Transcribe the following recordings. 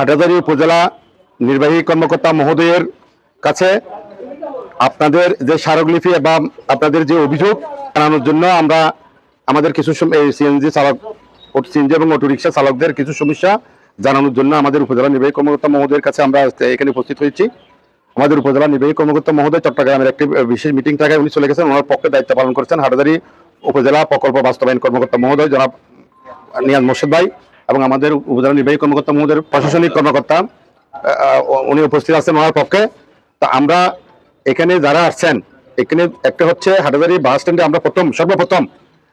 হাটাজারি উপজেলা নির্বাহী কর্মকর্তা মহোদয়ের কাছে আপনাদের যে স্মারকলিপি এবং আপনাদের যে অভিযোগ জানানোর জন্য আমরা আমাদের কিছু সিএনজি চালক, সিএনজি এবং অটোরিকশা চালকদের কিছু সমস্যা জানানোর জন্য আমাদের উপজেলা নির্বাহী কর্মকর্তা মহোদয়ের কাছে আমরা এখানে উপস্থিত হয়েছি। আমাদের উপজেলা নির্বাহী কর্মকর্তা মহোদয় চট্টগ্রামের একটি বিশেষ মিটিং থাকায় উনি চলে গেছেন। ওনার পক্ষে দায়িত্ব পালন করছেন হাটাদারি উপজেলা প্রকল্প বাস্তবায়ন কর্মকর্তা মহোদয় জনাব নিয়াজ মোর্শেদ ভাই। এবং আমাদের উপজেলা নির্বাহী কর্মকর্তা মহোদয়ের প্রশাসনিক কর্মকর্তা উনি উপস্থিত আছেন ওনার পক্ষে তো আমরা এখানে যারা আসছেন, এখানে একটা হচ্ছে হাটাদারি বাস স্ট্যান্ডে আমরা প্রথম, সর্বপ্রথম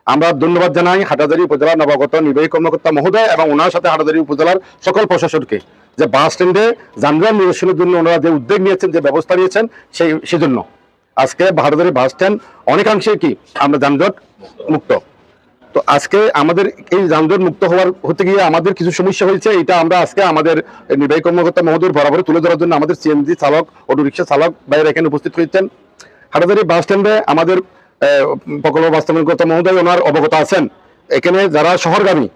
আমরা ধন্যবাদ জানাই হাটাদারি উপজেলার নবাগত নির্বাহী কর্মকর্তা মহোদয় এবং ওনার সাথে হাটাদারি উপজেলার সকল প্রশাসনকে যে বাস স্ট্যান্ডে যানবাহন নিরসনের জন্য ওনারা যে উদ্যোগ নিয়েছেন, যে ব্যবস্থা নিয়েছেন, সেই, সেজন্য। আজকে হাটাদারি বাস স্ট্যান্ড অনেকাংশে কি আমরা যানজট মুক্ত। তো আজকে আমাদের এই যানজট মুক্ত হওয়ার হতে গিয়ে আমাদের কিছু সমস্যা হয়েছে, এটা আমরা আজকে আমাদের নির্বাহী কর্মকর্তা মহোদয় বরাবর তুলে ধরার জন্য আমাদের সিএনজি চালক অটো রিক্সা চালক বাইরে এখানে উপস্থিত হয়েছেন। হাটাদারি বাস স্ট্যান্ডে আমাদের প্রকল্প বাস্তবায়নকর্তা মহোদয়, ওনার অবগত আছেন। এখানে যারা শহরগামী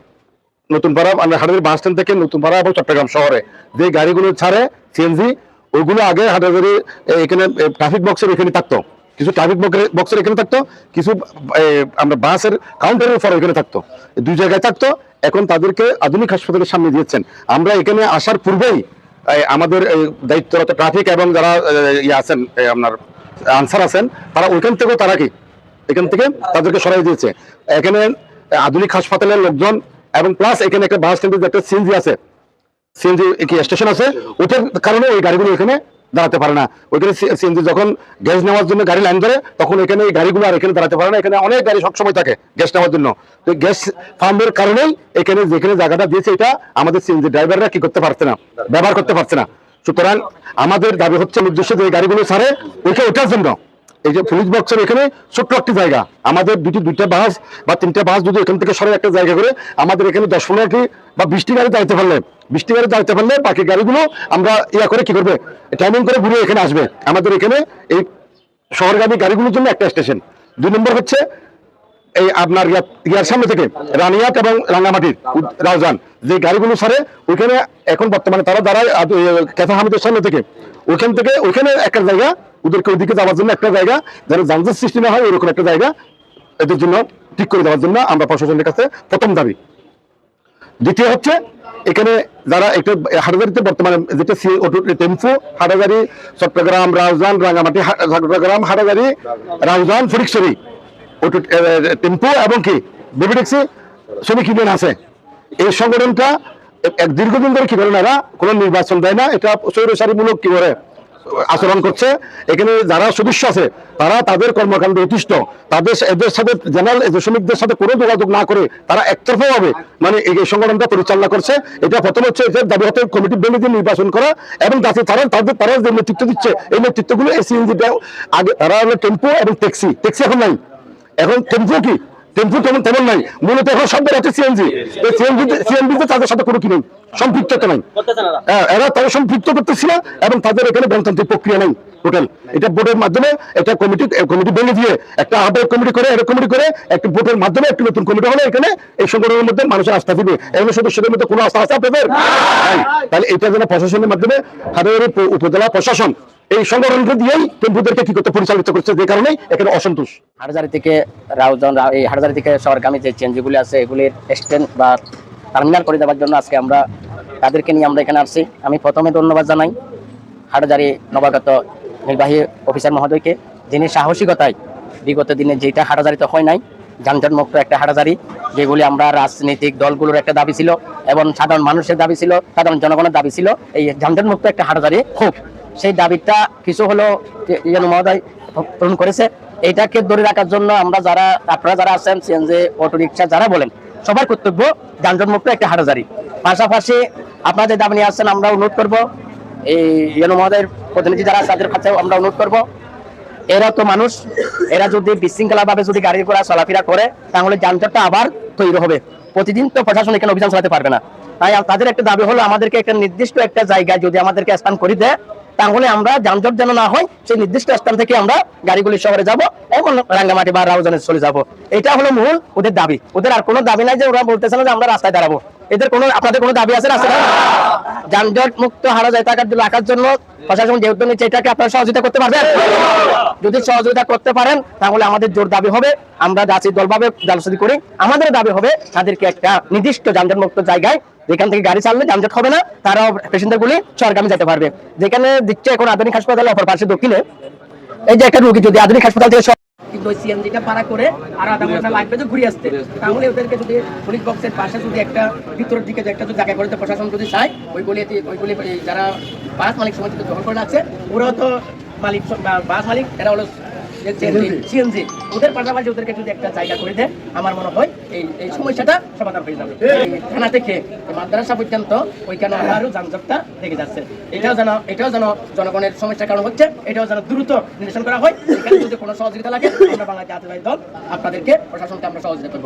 নতুন পাড়া মানে হাটাদারি বাস স্ট্যান্ড থেকে নতুন পাড়া এবং চট্টগ্রাম শহরে যে গাড়িগুলো ছাড়ে সিএনজি ওইগুলো আগে হাটাদারি এখানে ট্রাফিক বক্সের এখানে থাকতো। কিছু ট্রাফিক বক্সের এখানে থাকতো, কিছু আমরা বাসের কাউন্টারের উপর এখানে থাকতো। দুই জায়গায় থাকতো, এখন তাদেরকে আধুনিক হাসপাতালের সামনে দিয়েছেন। আমরা এখানে আসার পূর্বেই আমাদের এই দায়িত্বরত ট্রাফিক এবং যারা ইয়ে আছেন আপনার, আনসার আছেন, তারা ওইখান থেকেও তারা কি, এখান থেকে তাদেরকে সরাই দিয়েছে। এখানে আধুনিক হাসপাতালের লোকজন এবং প্লাস এখানে একটা বাস স্ট্যান্ডের একটা সিএনজি আছে। সিএনজি কি স্টেশন আছে, ওটার কারণে ওই গাড়িগুলো এখানে দাঁড়াতে পারে না। ওইখানে সিএনজি যখন গ্যাস নেওয়ার জন্য গাড়ি লাইন ধরে, তখন এখানে এই গাড়িগুলো আর এখানে দাঁড়াতে পারে না। এখানে অনেক গাড়ি সবসময় থাকে গ্যাস নেওয়ার জন্য। তো গ্যাস ফার্মের কারণেই এখানে যেখানে জায়গাটা দিয়েছে, এটা আমাদের সিএনজি ড্রাইভাররা কি করতে পারছে না, ব্যবহার করতে পারছে না। সুতরাং আমাদের দাবি হচ্ছে নির্দিষ্ট যে গাড়িগুলো ছাড়ে ওইখানে ওঠার জন্য। এই যে পুলিশ বক্সের এখানে ছোট্ট একটি জায়গা। আমাদের দুটি, দুইটা বাস বা তিনটা বাস যদি এখান থেকে সরে একটা জায়গা করে, আমাদের এখানে দশ পনেরোটি বা বৃষ্টি গাড়ি দাঁড়াতে পারলে বৃষ্টি গাড়ি দাঁড়াতে পারলে বাকি গাড়িগুলো আমরা ইয়া করে কি করবে টাইমিং করে ঘুরে এখানে আসবে। আমাদের এখানে এই শহরগামী গাড়িগুলোর জন্য একটা স্টেশন দুই নম্বর হচ্ছে এই আপনার ইয়া- ইয়ার সামনে থেকে রানিয়াত এবং রাঙ্গামাটির রাউজান। যে গাড়িগুলো ছাড়ে, ওইখানে এখন বর্তমানে তারা দাঁড়ায় ক্যাফে হামিদের সামনে থেকে। ওইখান থেকে, ওইখানে একটা জায়গা ওদেরকে ওইদিকে যাওয়ার জন্য একটা জায়গা, যেন যানজট সৃষ্টি না হয় ওইরকম একটা জায়গা এদের জন্য ঠিক করে দেওয়ার জন্য আমরা প্রশাসনের কাছে প্রথম দাবি। দ্বিতীয় হচ্ছে, এখানে যারা একটা হাটাজারিতে বর্তমানে যেটা টেম্পো হাটাজারি চট্টগ্রাম রাউজান রাঙ্গামাটি, হা- চট্টগ্রাম হাটাজারি রাউজান ফরিকশরি অটো টেম্পো এবং কি বেবি ট্যাক্সি শ্রমিক ইউনিয়ন আছে। এই সংগঠনটা এক- দীর্ঘদিন ধরে কি করে না কোনো নির্বাচন দেয় না, এটা স্বৈরচারীমূলক কি করে আচরণ করছে। এখানে যারা সদস্য আছে, তারা তাদের কর্মকাণ্ড অতিষ্ঠ তাদের এদের সাথে জেনারেল শ্রমিকদের সাথে কোনো যোগাযোগ না করে তারা একতরফা ভাবে মানে এই সংগঠনটা পরিচালনা করছে, এটা প্রথম হচ্ছে এদের দাবি হতে কমিটি দিয়ে নির্বাচন করা এবং যাতে তারা তাদের তারা যে নেতৃত্ব দিচ্ছে, এই নেতৃত্বগুলো এই সিএনজিটা আগে তারা হলো টেম্পো এবং ট্যাক্সি। ট্যাক্সি এখন নাই। এখন টেম্পো কি? টেম্পো তেমন তেমন নাই। মূলত এখন সিএনজি সিএনজি সিএনজিতে তাদের সাথে কোনো কি নেই? সম্পৃক্ততা নাই। হ্যাঁ, এরা তারা সম্পৃক্ত করতেছিল এবং তাদের এখানে গণতান্ত্রিক প্রক্রিয়া নেই টোটাল। এটা বোর্ডের মাধ্যমে একটা কমিটি কমিটি ভেঙে দিয়ে একটা আহ্বায়ক কমিটি করে একটা কমিটি করে একটা ভোটের মাধ্যমে একটি নতুন কমিটি হলে এখানে এই সংগঠনের মধ্যে মানুষের আস্থা দিবে সদস্যদের মধ্যে কোনো আস্থা আছে আপনাদের? তাহলে এটা যেন প্রশাসনের মাধ্যমে হাজারের উপজেলা প্রশাসন এই সংগঠনকে দিয়েই টেম্পুদেরকে কি করতে পরিচালিত করছে যে কারণে এখানে অসন্তোষ। হাটজারি থেকে রাউজান, এই হাটজারি থেকে শহরগামী যে চেঞ্জগুলি আছে, এগুলির এক্সটেন্ড বা টার্মিনাল করে দেওয়ার জন্য আজকে আমরা তাদেরকে নিয়ে আমরা এখানে আসছি। আমি প্রথমে ধন্যবাদ জানাই হাটজারি নবাগত নির্বাহী অফিসার মহোদয়কে, যিনি সাহসিকতায় বিগত দিনে যেটা হাটাজারিতে হয় নাই যানজট মুক্ত একটা হাটাজারি যেগুলি আমরা রাজনৈতিক দলগুলোর একটা দাবি ছিল এবং সাধারণ মানুষের দাবি ছিল, সাধারণ জনগণের দাবি ছিল, এই যানজট মুক্ত একটা হাটাজারি হোক। সেই দাবিটা কিছু হলো যেন মহোদয় পূরণ করেছে। এটাকে ধরে রাখার জন্য আমরা যারা আপনারা যারা আছেন সিএনজি অটো রিক্সা যারা বলেন, সবার কর্তব্য যানজট মুক্ত একটা হাটাজারি পাশাপাশি আপনারা যে দাবি নিয়ে আসছেন, আমরা অনুরোধ করব, এই ইয়েনো মহোদয়ের প্রতিনিধি যারা তাদের কাছে আমরা অনুরোধ করব, এরা তো মানুষ, এরা যদি বিশৃঙ্খলা ভাবে যদি গাড়ি ঘোড়া চলাফেরা করে, তাহলে যানজটটা আবার তৈরি হবে। প্রতিদিন তো প্রশাসন এখানে অভিযান চালাতে পারবে না। তাই তাদের একটা দাবি হলো, আমাদেরকে একটা নির্দিষ্ট একটা জায়গায় যদি আমাদেরকে স্থান করে দেয়, তাহলে আমরা যানজট যেন না হয়, সেই নির্দিষ্ট স্থান থেকে আমরা গাড়িগুলি শহরে যাব এবং রাঙ্গামাটি বা রাউজানে চলে যাব। এটা হলো মূল ওদের দাবি। ওদের আর কোনো দাবি নাই যে ওরা বলতেছে না যে আমরা রাস্তায় দাঁড়াবো। এদের কোনো, আপনাদের কোনো দাবি আছে রাস্তায়? যানজট মুক্ত হারা যায় টাকার রাখার জন্য। প্রশাসন যে উদ্যোগ নিচ্ছে, এটাকে আপনারা সহযোগিতা করতে পারবেন? যদি সহযোগিতা করতে পারেন, তাহলে আমাদের জোর দাবি হবে। আমরা জাতীয় দলভাবে জালসাদি করি। আমাদের দাবি হবে, তাদেরকে একটা নির্দিষ্ট যানজট মুক্ত জায়গায়, যেখান থেকে গাড়ি চাললে যানজট হবে না, তারাও প্যাসেঞ্জার গুলি সরকারি যেতে পারবে। যেখানে দিচ্ছে এখন আধুনিক হাসপাতালে অপর পাশে দক্ষিণে। এই যে একটা রোগী যদি আধুনিক হাসপাতাল থেকে ওই সিএনজিটা পারা করে আর আধা ঘণ্টা লাগবে যে ঘুরে আসতে। তাহলে ওদেরকে যদি পুলিশ বক্সের পাশে যদি একটা ভিতরের দিকে একটা যদি জায়গা করে প্রশাসন যদি চায় ওই গলিতে ওই গলি যারা বাস মালিক সমাজ দখল করে আছে ওরাও তো মালিক বাস মালিক এরা হলো সিএনজি ওদের পাশাপাশি ওদেরকে যদি একটা জায়গা করে দেয় আমার মনে হয় এই এই সমস্যাটা সমাধান হয়ে যাবে। থানা থেকে মাদ্রাসা পর্যন্ত ওইখানে আরও যানজটটা লেগে যাচ্ছে। এটাও যেন এটাও যেন জনগণের সমস্যার কারণ হচ্ছে, এটাও যেন দ্রুত নিরসন করা হয়। এখানে যদি কোনো সহযোগিতা লাগে, আমরা বাংলা জাতীয় দল আপনাদেরকে, প্রশাসনকে আমরা সহযোগিতা করব।